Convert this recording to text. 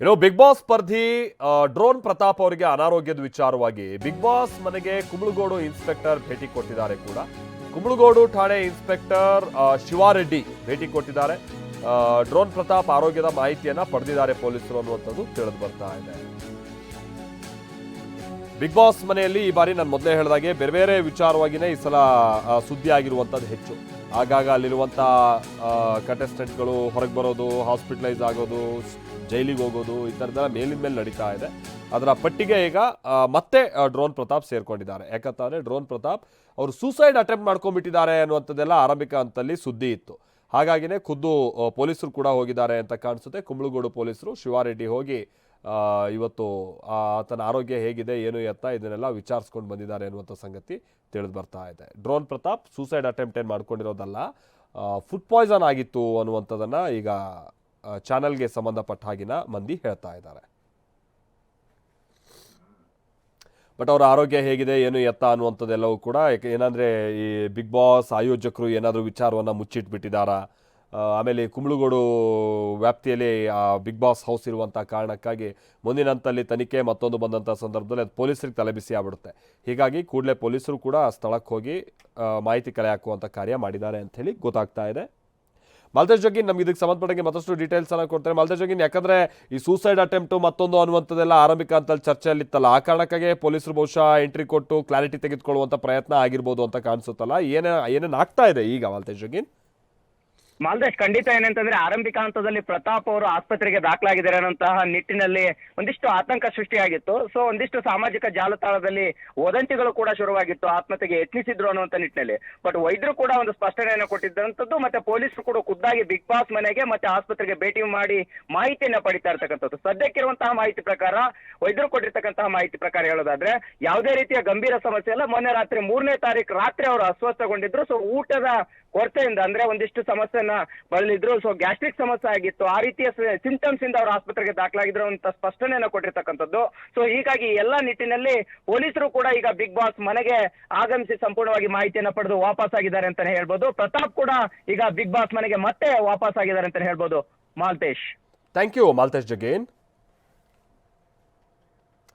ಇನ್ನು big Boss ಸ್ಪರ್ಧಿ drone Pratap ಅವರಿಗೆ ಅನಾರೋಗ್ಯದ ವಿಚಾರವಾಗಿ ಬಿಗ್ ಬಾಸ್ ಮನೆಗೆ ಕುಂಬಳಗೋಡು ಇನ್ಸ್ಪೆಕ್ಟರ್ ಭೇಟಿ ಕೊಟ್ಟಿದ್ದಾರೆ ಕೂಡ. ಕುಂಬಳಗೋಡು ಠಾಣೆ ಇನ್ಸ್ಪೆಕ್ಟರ್ ಶಿವಾರೆಡ್ಡಿ ಭೇಟಿ ಕೊಟ್ಟಿದ್ದಾರೆ. ಡ್ರೋನ್ ಪ್ರತಾಪ್ ಆರೋಗ್ಯದ ಮಾಹಿತಿಯನ್ನ ಪಡೆದಿದ್ದಾರೆ ಪೊಲೀಸರು ಅನ್ನುವಂಥದ್ದು ತಿಳಿದು ಬರ್ತಾ ಇದೆ. ಬಿಗ್ ಬಾಸ್ ಮನೆಯಲ್ಲಿ ಈ ಬಾರಿ ನಾನು ಮೊದಲೇ ಹೇಳಿದಾಗೆ ಬೇರೆ ಬೇರೆ ವಿಚಾರವಾಗಿನೇ ಈ ಸಲ ಸುದ್ದಿ ಆಗಿರುವಂಥದ್ದು ಹೆಚ್ಚು. ಆಗಾಗ ಅಲ್ಲಿರುವಂಥ ಕಂಟೆಸ್ಟೆಂಟ್ಗಳು ಹೊರಗೆ ಬರೋದು ಹಾಸ್ಪಿಟಲೈಸ್ ಆಗೋದು, ಜೈಲಿಗೆ ಹೋಗೋದು, ಈ ಥರದ್ದೆಲ್ಲ ಮೇಲಿನ ಮೇಲೆ ನಡೀತಾ ಇದೆ. ಅದರ ಪಟ್ಟಿಗೆ ಈಗ ಮತ್ತೆ ಡ್ರೋನ್ ಪ್ರತಾಪ್ ಸೇರ್ಕೊಂಡಿದ್ದಾರೆ. ಯಾಕಂತಂದರೆ ಡ್ರೋನ್ ಪ್ರತಾಪ್ ಅವರು ಸೂಸೈಡ್ ಅಟೆಂಪ್ಟ್ ಮಾಡ್ಕೊಂಬಿಟ್ಟಿದ್ದಾರೆ ಅನ್ನುವಂಥದ್ದೆಲ್ಲ ಆರಂಭಿಕ ಹಂತದಲ್ಲಿ ಸುದ್ದಿ ಇತ್ತು. ಹಾಗಾಗಿನೇ ಖುದ್ದು ಪೊಲೀಸರು ಕೂಡ ಹೋಗಿದ್ದಾರೆ ಅಂತ ಕಾಣಿಸುತ್ತೆ. ಕುಂಬಳಗೋಡು ಪೊಲೀಸರು, ಶಿವಾರೆಡ್ಡಿ ಹೋಗಿ ಇವತ್ತು ಆತನ ಆರೋಗ್ಯ ಹೇಗಿದೆ, ಏನು ಎತ್ತ ಇದನ್ನೆಲ್ಲ ವಿಚಾರಿಸ್ಕೊಂಡು ಬಂದಿದ್ದಾರೆ ಅನ್ನುವಂಥ ಸಂಗತಿ ತಿಳಿದು ಬರ್ತಾ ಇದೆ. ಡ್ರೋನ್ ಪ್ರತಾಪ್ ಸೂಸೈಡ್ ಅಟೆಂಪ್ಟ್ ಏನು ಮಾಡ್ಕೊಂಡಿರೋದಲ್ಲ ಫುಡ್ ಪಾಯ್ಸನ್ ಆಗಿತ್ತು ಅನ್ನುವಂಥದ್ದನ್ನು ಈಗ ಚಾನಲ್ಗೆ ಸಂಬಂಧಪಟ್ಟ ಹಾಗಿನ ಮಂದಿ ಹೇಳ್ತಾ ಇದ್ದಾರೆ. ಬಟ್ ಅವರ ಆರೋಗ್ಯ ಹೇಗಿದೆ, ಏನು ಎತ್ತ ಅನ್ನುವಂಥದ್ದೆಲ್ಲವೂ ಕೂಡ ಏನಂದರೆ ಈ ಬಿಗ್ ಬಾಸ್ ಆಯೋಜಕರು ಏನಾದರೂ ವಿಚಾರವನ್ನು ಮುಚ್ಚಿಟ್ಬಿಟ್ಟಿದ್ದಾರಾ ಆಮೇಲೆ ಕುಂಬಳಗೋಡು ವ್ಯಾಪ್ತಿಯಲ್ಲಿ ಆ ಬಿಗ್ ಬಾಸ್ ಹೌಸ್ ಇರುವಂಥ ಕಾರಣಕ್ಕಾಗಿ ಮುಂದಿನ ಹಂತದಲ್ಲಿ ತನಿಖೆ ಮತ್ತೊಂದು ಬಂದಂಥ ಸಂದರ್ಭದಲ್ಲಿ ಅದು ಪೊಲೀಸರಿಗೆ ತಲೆಬಿಸಿ ಆಗ್ಬಿಡುತ್ತೆ. ಹೀಗಾಗಿ ಕೂಡಲೇ ಪೊಲೀಸರು ಕೂಡ ಆ ಸ್ಥಳಕ್ಕೆ ಹೋಗಿ ಮಾಹಿತಿ ಕಲೆ ಹಾಕುವಂಥ ಕಾರ್ಯ ಮಾಡಿದ್ದಾರೆ ಅಂಥೇಳಿ ಗೊತ್ತಾಗ್ತಾ ಇದೆ. ಮಲ್ತೇಶ್ ಜೋಗಿನ್ ನಮ್ಗೆ ಇದಕ್ಕೆ ಸಂಬಂಧಪಟ್ಟಂಗೆ ಮತ್ತಷ್ಟು ಡೀಟೇಲ್ಸ್ ಅನ್ನ ಕೊಡ್ತಾರೆ ಮಲ್ತೇಶ್ ಜೋಗಿನ್ ಯಾಕಂದ್ರೆ ಈ ಸೂಸೈಡ್ ಅಟೆಂಪ್ಟ್ ಮತ್ತೊಂದು ಅನ್ನುವಂಥದ್ದೆಲ್ಲ ಆರಂಭಿಕ ಅಂತಲ್ಲಿ ಚರ್ಚೆಯಲ್ಲಿ ಇತ್ತಲ್ಲ ಆ ಕಾರಣಕ್ಕಾಗಿ ಪೊಲೀಸರು ಬಹುಶಃ ಎಂಟ್ರಿ ಕೊಟ್ಟು ಕ್ಲಾರಿಟಿ ತೆಗೆದುಕೊಳ್ಳುವಂಥ ಪ್ರಯತ್ನ ಆಗಿರ್ಬೋದು ಅಂತ ಕಾಣಿಸುತ್ತಲ್ಲ. ಏನೇ, ಏನೇನು ಆಗ್ತಾ ಇದೆ ಈಗ ಮಲ್ತೇಶ್ ಜೋಗಿನ್ ಮಾಲ್ದೇಶ್, ಖಂಡಿತ ಏನಂತಂದ್ರೆ ಆರಂಭಿಕ ಹಂತದಲ್ಲಿ ಪ್ರತಾಪ್ ಅವರು ಆಸ್ಪತ್ರೆಗೆ ದಾಖಲಾಗಿದ್ದಾರೆ ಅನ್ನೋಂತಹ ನಿಟ್ಟಿನಲ್ಲಿ ಒಂದಿಷ್ಟು ಆತಂಕ ಸೃಷ್ಟಿಯಾಗಿತ್ತು. ಸೊ ಒಂದಿಷ್ಟು ಸಾಮಾಜಿಕ ಜಾಲತಾಣದಲ್ಲಿ ವದಂತಿಗಳು ಕೂಡ ಶುರುವಾಗಿತ್ತು, ಆತ್ಮಹತ್ಯೆಗೆ ಯತ್ನಿಸಿದ್ರು ಅನ್ನುವಂತ ನಿಟ್ಟಿನಲ್ಲಿ. ಬಟ್ ವೈದ್ಯರು ಕೂಡ ಒಂದು ಸ್ಪಷ್ಟನೆಯನ್ನು ಕೊಟ್ಟಿದ್ದಂಥದ್ದು, ಮತ್ತೆ ಪೊಲೀಸರು ಕೂಡ ಖುದ್ದಾಗಿ ಬಿಗ್ ಬಾಸ್ ಮನೆಗೆ ಮತ್ತೆ ಆಸ್ಪತ್ರೆಗೆ ಭೇಟಿ ಮಾಡಿ ಮಾಹಿತಿಯನ್ನ ಪಡಿತಾ ಇರ್ತಕ್ಕಂಥದ್ದು. ಸದ್ಯಕ್ಕಿರುವಂತಹ ಮಾಹಿತಿ ಪ್ರಕಾರ, ವೈದ್ಯರು ಕೊಟ್ಟಿರ್ತಕ್ಕಂತಹ ಮಾಹಿತಿ ಪ್ರಕಾರ ಹೇಳೋದಾದ್ರೆ, ಯಾವುದೇ ರೀತಿಯ ಗಂಭೀರ ಸಮಸ್ಯೆ ಇಲ್ಲ. ಮೊನ್ನೆ ರಾತ್ರಿ ಮೂರನೇ ತಾರೀಕು ರಾತ್ರಿ ಅವರು ಅಸ್ವಸ್ಥಗೊಂಡಿದ್ರು. ಸೊ ಊಟದ ಕೊರತೆಯಿಂದ, ಅಂದ್ರೆ ಒಂದಿಷ್ಟು ಸಮಸ್ಯೆನ ಬಳಲಿದ್ರು ಸೊ ಗ್ಯಾಸ್ಟ್ರಿಕ್ ಸಮಸ್ಯೆ ಆಗಿತ್ತು. ಆ ರೀತಿಯ ಸಿಂಟಮ್ಸ್ ಇಂದ ಅವರು ಆಸ್ಪತ್ರೆಗೆ ದಾಖಲಾಗಿದ್ರು ಅಂತ ಸ್ಪಷ್ಟನೆಯನ್ನ ಕೊಟ್ಟಿರ್ತಕ್ಕಂಥದ್ದು. ಸೊ ಹೀಗಾಗಿ ಎಲ್ಲಾ ನಿಟ್ಟಿನಲ್ಲಿ ಪೊಲೀಸರು ಕೂಡ ಈಗ ಬಿಗ್ ಬಾಸ್ ಮನೆಗೆ ಆಗಮಿಸಿ ಸಂಪೂರ್ಣವಾಗಿ ಮಾಹಿತಿಯನ್ನ ಪಡೆದು ವಾಪಸ್ ಆಗಿದ್ದಾರೆ ಅಂತಾನೆ ಹೇಳ್ಬೋದು. ಪ್ರತಾಪ್ ಕೂಡ ಈಗ ಬಿಗ್ ಬಾಸ್ ಮನೆಗೆ ಮತ್ತೆ ವಾಪಸ್ ಆಗಿದ್ದಾರೆ ಅಂತಾನೆ ಹೇಳ್ಬೋದು. Maltesh. Thank you Maltesh Jagen.